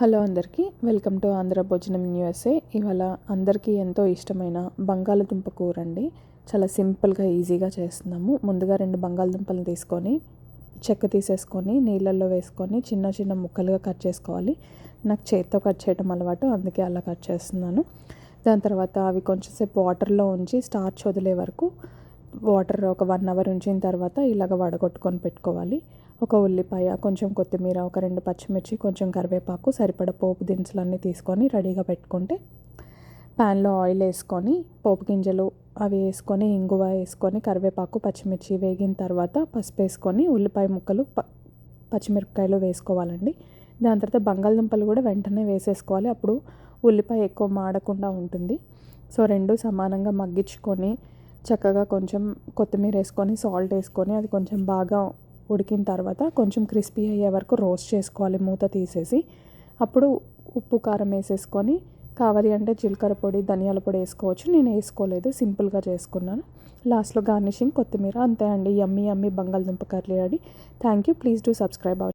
Hello అందరికీ welcome to Andhra భోజనం USA ఇవాళ అందరికీ ఎంతో ఇష్టమైన బంగాళదుంప కూర అండి చాలా సింపుల్గా ఈజీగా చేస్తున్నాము. ముందుగా రెండు బంగాళదుంపలు తీసుకొని చెక్క తీసేసుకొని నీళ్ళల్లో వేసుకొని చిన్న చిన్న ముక్కలుగా కట్ చేసుకోవాలి. నాకు చేత్తో కట్ చేయడం అలవాటు అందుకే అలా కట్ చేస్తున్నాను. దాని తర్వాత అవి కొంచెంసేపు వాటర్లో ఉంచి స్టార్చ్ వదిలే వరకు వాటర్ ఒక వన్ అవర్ ఉంచిన తర్వాత ఇలాగ వడగొట్టుకొని పెట్టుకోవాలి. ఒక ఉల్లిపాయ కొంచెం కొత్తిమీర ఒక రెండు పచ్చిమిర్చి కొంచెం కరివేపాకు సరిపడ పోపు దినుసులు అన్నీ తీసుకొని రెడీగా పెట్టుకుంటే ప్యాన్లో ఆయిల్ వేసుకొని పోపు గింజలు అవి వేసుకొని ఇంగువ వేసుకొని కరివేపాకు పచ్చిమిర్చి వేగిన తర్వాత పసుపు వేసుకొని ఉల్లిపాయ ముక్కలు ప పచ్చిమిరపకాయలు వేసుకోవాలండి. దాని తర్వాత బంగాళదుంపలు కూడా వెంటనే వేసేసుకోవాలి. అప్పుడు ఉల్లిపాయ ఎక్కువ మాడకుండా ఉంటుంది. సో రెండు సమానంగా మగ్గించుకొని చక్కగా కొంచెం కొత్తిమీర వేసుకొని సాల్ట్ వేసుకొని అది కొంచెం బాగా ఉడికిన తర్వాత కొంచెం క్రిస్పీ అయ్యే వరకు రోస్ట్ చేసుకోవాలి మూత తీసేసి. అప్పుడు ఉప్పు కారం వేసేసుకొని కావాలి అంటే జీలకర్ర పొడి ధనియాల పొడి వేసుకోవచ్చు. నేను వేసుకోలేదు సింపుల్గా చేసుకున్నాను. లాస్ట్లో గార్నిషింగ్ కొత్తిమీర అంతే అండి. యమ్మీ యమ్మీ బంగాళదుంప curry ready. Thank you. Please do subscribe our